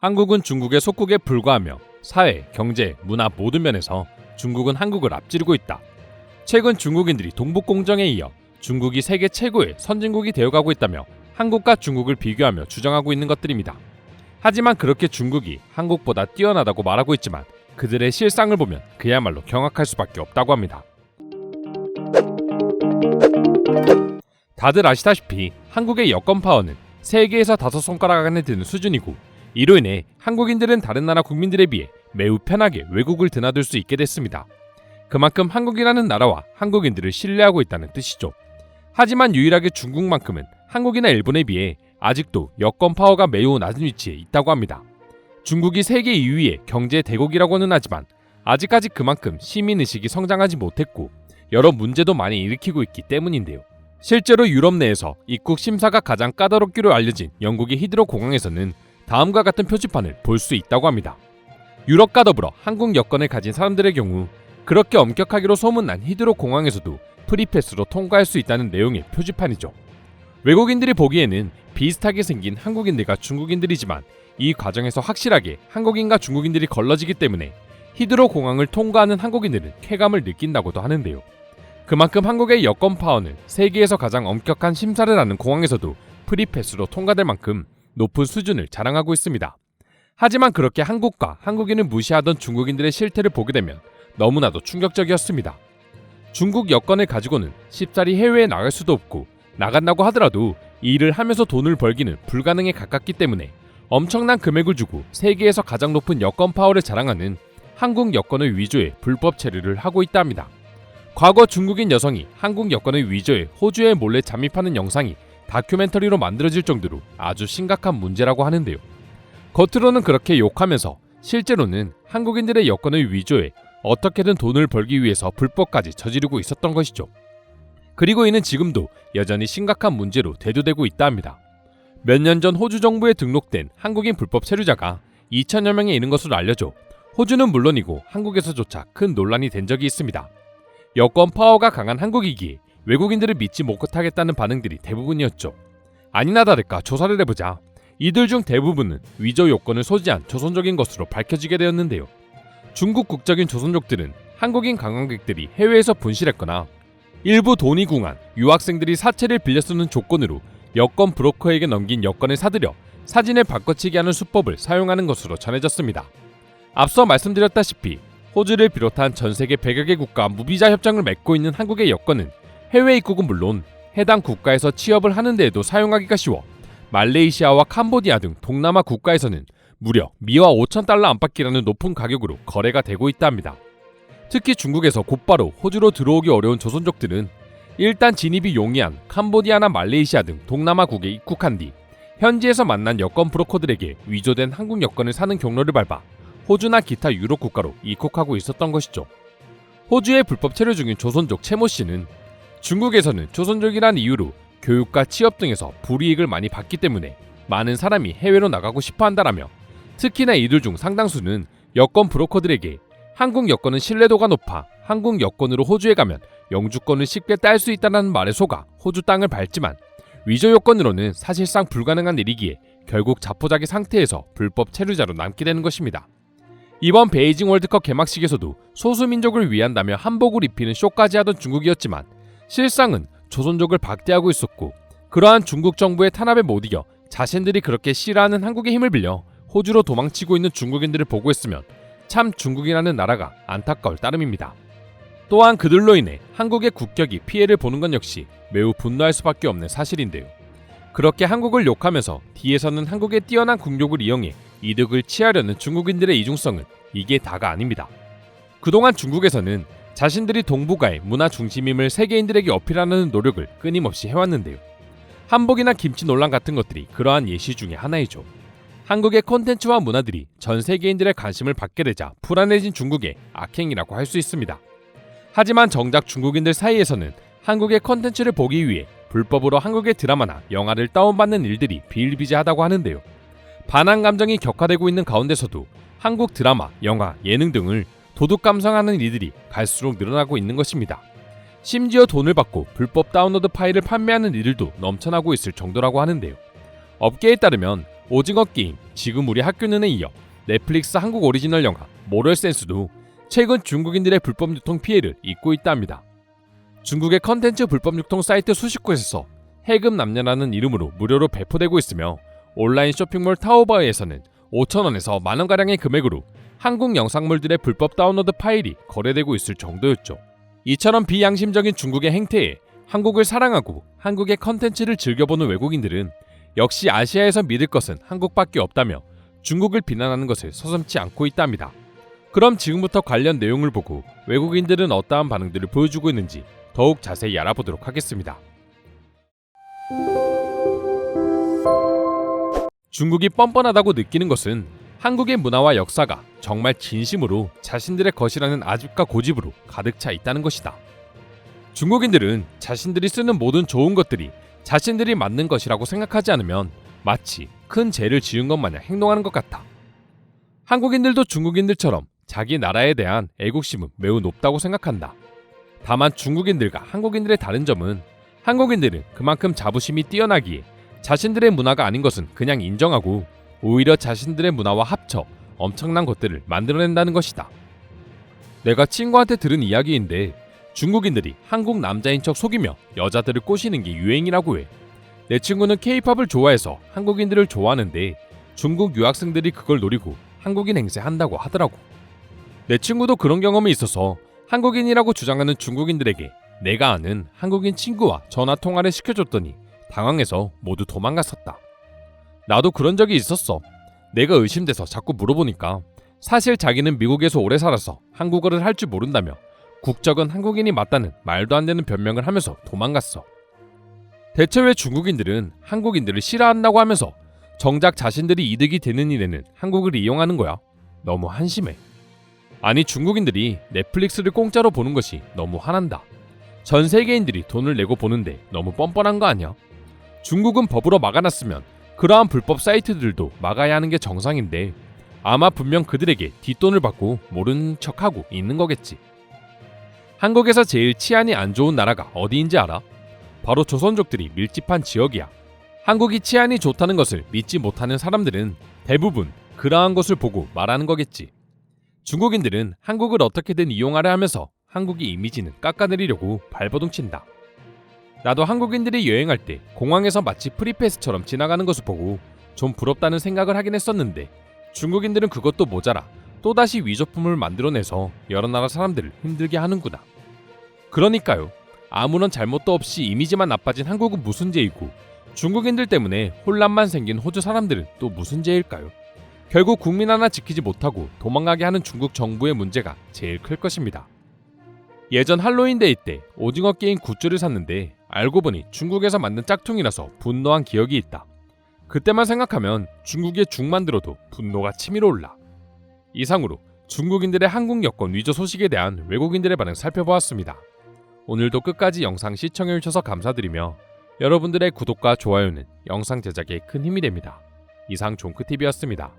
한국은 중국의 속국에 불과하며 사회, 경제, 문화 모든 면에서 중국은 한국을 앞지르고 있다. 최근 중국인들이 동북공정에 이어 중국이 세계 최고의 선진국이 되어가고 있다며 한국과 중국을 비교하며 주장하고 있는 것들입니다. 하지만 그렇게 중국이 한국보다 뛰어나다고 말하고 있지만 그들의 실상을 보면 그야말로 경악할 수밖에 없다고 합니다. 다들 아시다시피 한국의 여권 파워는 세계에서 다섯 손가락 안에 드는 수준이고 이로 인해 한국인들은 다른 나라 국민들에 비해 매우 편하게 외국을 드나들 수 있게 됐습니다. 그만큼 한국이라는 나라와 한국인들을 신뢰하고 있다는 뜻이죠. 하지만 유일하게 중국만큼은 한국이나 일본에 비해 아직도 여권 파워가 매우 낮은 위치에 있다고 합니다. 중국이 세계 2위의 경제 대국이라고는 하지만 아직까지 그만큼 시민 의식이 성장하지 못했고 여러 문제도 많이 일으키고 있기 때문인데요. 실제로 유럽 내에서 입국 심사가 가장 까다롭기로 알려진 영국의 히드로 공항에서는 다음과 같은 표지판을 볼 수 있다고 합니다. 유럽과 더불어 한국 여권을 가진 사람들의 경우 그렇게 엄격하기로 소문난 히드로 공항에서도 프리패스로 통과할 수 있다는 내용의 표지판이죠. 외국인들이 보기에는 비슷하게 생긴 한국인들과 중국인들이지만 이 과정에서 확실하게 한국인과 중국인들이 걸러지기 때문에 히드로 공항을 통과하는 한국인들은 쾌감을 느낀다고도 하는데요. 그만큼 한국의 여권 파워는 세계에서 가장 엄격한 심사를 하는 공항에서도 프리패스로 통과될 만큼 높은 수준을 자랑하고 있습니다. 하지만 그렇게 한국과 한국인을 무시하던 중국인들의 실태를 보게 되면 너무나도 충격적이었습니다. 중국 여권을 가지고는 쉽사리 해외에 나갈 수도 없고 나간다고 하더라도 이 일을 하면서 돈을 벌기는 불가능에 가깝기 때문에 엄청난 금액을 주고 세계에서 가장 높은 여권 파워를 자랑하는 한국 여권의 위조에 불법 체류를 하고 있답니다. 과거 중국인 여성이 한국 여권의 위조에 호주에 몰래 잠입하는 영상이 다큐멘터리로 만들어질 정도로 아주 심각한 문제라고 하는데요. 겉으로는 그렇게 욕하면서 실제로는 한국인들의 여권의 위조에 어떻게든 돈을 벌기 위해서 불법까지 저지르고 있었던 것이죠. 그리고 이는 지금도 여전히 심각한 문제로 대두되고 있다 합니다. 몇 년 전 호주 정부에 등록된 한국인 불법 체류자가 2천여 명에 이른 것으로 알려져 호주는 물론이고 한국에서조차 큰 논란이 된 적이 있습니다. 여권 파워가 강한 한국이기에 외국인들을 믿지 못하겠다는 반응들이 대부분이었죠. 아니나 다를까 조사를 해보자 이들 중 대부분은 위조 요건을 소지한 조선족인 것으로 밝혀지게 되었는데요. 중국 국적인 조선족들은 한국인 관광객들이 해외에서 분실했거나 일부 돈이 궁한 유학생들이 사채를 빌려 쓰는 조건으로 여권 브로커에게 넘긴 여권을 사들여 사진을 바꿔치기 하는 수법을 사용하는 것으로 전해졌습니다. 앞서 말씀드렸다시피 호주를 비롯한 전 세계 100여 개 국가 무비자 협정을 맺고 있는 한국의 여권은 해외 입국은 물론 해당 국가에서 취업을 하는 데에도 사용하기가 쉬워 말레이시아와 캄보디아 등 동남아 국가에서는 무려 미화 5천 달러 안팎이라는 높은 가격으로 거래가 되고 있다 합니다. 특히 중국에서 곧바로 호주로 들어오기 어려운 조선족들은 일단 진입이 용이한 캄보디아나 말레이시아 등 동남아국에 입국한 뒤 현지에서 만난 여권 브로커들에게 위조된 한국 여권을 사는 경로를 밟아 호주나 기타 유럽 국가로 입국하고 있었던 것이죠. 호주에 불법 체류 중인 조선족 채모 씨는 중국에서는 조선족이란 이유로 교육과 취업 등에서 불이익을 많이 받기 때문에 많은 사람이 해외로 나가고 싶어 한다라며 특히나 이들 중 상당수는 여권 브로커들에게 한국 여권은 신뢰도가 높아 한국 여권으로 호주에 가면 영주권을 쉽게 딸 수 있다는 말에 속아 호주 땅을 밟지만 위조 여권으로는 사실상 불가능한 일이기에 결국 자포자기 상태에서 불법 체류자로 남게 되는 것입니다. 이번 베이징 월드컵 개막식에서도 소수민족을 위한다며 한복을 입히는 쇼까지 하던 중국이었지만 실상은 조선족을 박대하고 있었고 그러한 중국 정부의 탄압에 못 이겨 자신들이 그렇게 싫어하는 한국의 힘을 빌려 호주로 도망치고 있는 중국인들을 보고 있으면 참 중국이라는 나라가 안타까울 따름입니다. 또한 그들로 인해 한국의 국격이 피해를 보는 건 역시 매우 분노할 수밖에 없는 사실인데요. 그렇게 한국을 욕하면서 뒤에서는 한국의 뛰어난 국력을 이용해 이득을 취하려는 중국인들의 이중성은 이게 다가 아닙니다. 그동안 중국에서는 자신들이 동북아의 문화 중심임을 세계인들에게 어필하는 노력을 끊임없이 해왔는데요. 한복이나 김치 논란 같은 것들이 그러한 예시 중의 하나이죠. 한국의 콘텐츠와 문화들이 전 세계인들의 관심을 받게 되자 불안해진 중국의 악행이라고 할 수 있습니다. 하지만 정작 중국인들 사이에서는 한국의 콘텐츠를 보기 위해 불법으로 한국의 드라마나 영화를 다운받는 일들이 비일비재하다고 하는데요. 반한 감정이 격화되고 있는 가운데서도 한국 드라마, 영화, 예능 등을 도둑 감상하는 이들이 갈수록 늘어나고 있는 것입니다. 심지어 돈을 받고 불법 다운로드 파일을 판매하는 이들도 넘쳐나고 있을 정도라고 하는데요. 업계에 따르면 오징어 게임, 지금 우리 학교는에 이어 넷플릭스 한국 오리지널 영화 모럴 센스도 최근 중국인들의 불법 유통 피해를 입고 있답니다. 중국의 컨텐츠 불법 유통 사이트 수십 곳에서 해금 남녀라는 이름으로 무료로 배포되고 있으며 온라인 쇼핑몰 타오바오에서는 5천원에서 만원가량의 금액으로 한국 영상물들의 불법 다운로드 파일이 거래되고 있을 정도였죠. 이처럼 비양심적인 중국의 행태에 한국을 사랑하고 한국의 컨텐츠를 즐겨보는 외국인들은 역시 아시아에서 믿을 것은 한국밖에 없다며 중국을 비난하는 것을 서슴지 않고 있답니다. 그럼 지금부터 관련 내용을 보고 외국인들은 어떠한 반응들을 보여주고 있는지 더욱 자세히 알아보도록 하겠습니다. 중국이 뻔뻔하다고 느끼는 것은 한국의 문화와 역사가 정말 진심으로 자신들의 것이라는 아집과 고집으로 가득 차 있다는 것이다. 중국인들은 자신들이 쓰는 모든 좋은 것들이 자신들이 만든 것이라고 생각하지 않으면 마치 큰 죄를 지은 것 마냥 행동하는 것 같아. 한국인들도 중국인들처럼 자기 나라에 대한 애국심은 매우 높다고 생각한다. 다만 중국인들과 한국인들의 다른 점은 한국인들은 그만큼 자부심이 뛰어나기에 자신들의 문화가 아닌 것은 그냥 인정하고 오히려 자신들의 문화와 합쳐 엄청난 것들을 만들어낸다는 것이다. 내가 친구한테 들은 이야기인데 중국인들이 한국 남자인 척 속이며 여자들을 꼬시는 게 유행이라고 해. 내 친구는 케이팝을 좋아해서 한국인들을 좋아하는데 중국 유학생들이 그걸 노리고 한국인 행세한다고 하더라고. 내 친구도 그런 경험이 있어서 한국인이라고 주장하는 중국인들에게 내가 아는 한국인 친구와 전화 통화를 시켜줬더니 당황해서 모두 도망갔었다. 나도 그런 적이 있었어. 내가 의심돼서 자꾸 물어보니까 사실 자기는 미국에서 오래 살아서 한국어를 할 줄 모른다며 국적은 한국인이 맞다는 말도 안 되는 변명을 하면서 도망갔어. 대체 왜 중국인들은 한국인들을 싫어한다고 하면서 정작 자신들이 이득이 되는 일에는 한국을 이용하는 거야? 너무 한심해. 아니 중국인들이 넷플릭스를 공짜로 보는 것이 너무 화난다. 전 세계인들이 돈을 내고 보는데 너무 뻔뻔한 거 아니야? 중국은 법으로 막아놨으면 그러한 불법 사이트들도 막아야 하는 게 정상인데 아마 분명 그들에게 뒷돈을 받고 모르는 척하고 있는 거겠지. 한국에서 제일 치안이 안 좋은 나라가 어디인지 알아? 바로 조선족들이 밀집한 지역이야. 한국이 치안이 좋다는 것을 믿지 못하는 사람들은 대부분 그러한 것을 보고 말하는 거겠지. 중국인들은 한국을 어떻게든 이용하려 하면서 한국의 이미지는 깎아내리려고 발버둥 친다. 나도 한국인들이 여행할 때 공항에서 마치 프리패스처럼 지나가는 것을 보고 좀 부럽다는 생각을 하긴 했었는데 중국인들은 그것도 모자라 또다시 위조품을 만들어내서 여러 나라 사람들을 힘들게 하는구나. 그러니까요. 아무런 잘못도 없이 이미지만 나빠진 한국은 무슨 죄이고 중국인들 때문에 혼란만 생긴 호주 사람들은 또 무슨 죄일까요? 결국 국민 하나 지키지 못하고 도망가게 하는 중국 정부의 문제가 제일 클 것입니다. 예전 할로윈데이 때 오징어 게임 굿즈를 샀는데 알고 보니 중국에서 만든 짝퉁이라서 분노한 기억이 있다. 그때만 생각하면 중국의 죽만 들어도 분노가 치밀어 올라. 이상으로 중국인들의 한국 여권 위조 소식에 대한 외국인들의 반응 살펴보았습니다. 오늘도 끝까지 영상 시청해주셔서 감사드리며 여러분들의 구독과 좋아요는 영상 제작에 큰 힘이 됩니다. 이상 종크TV였습니다.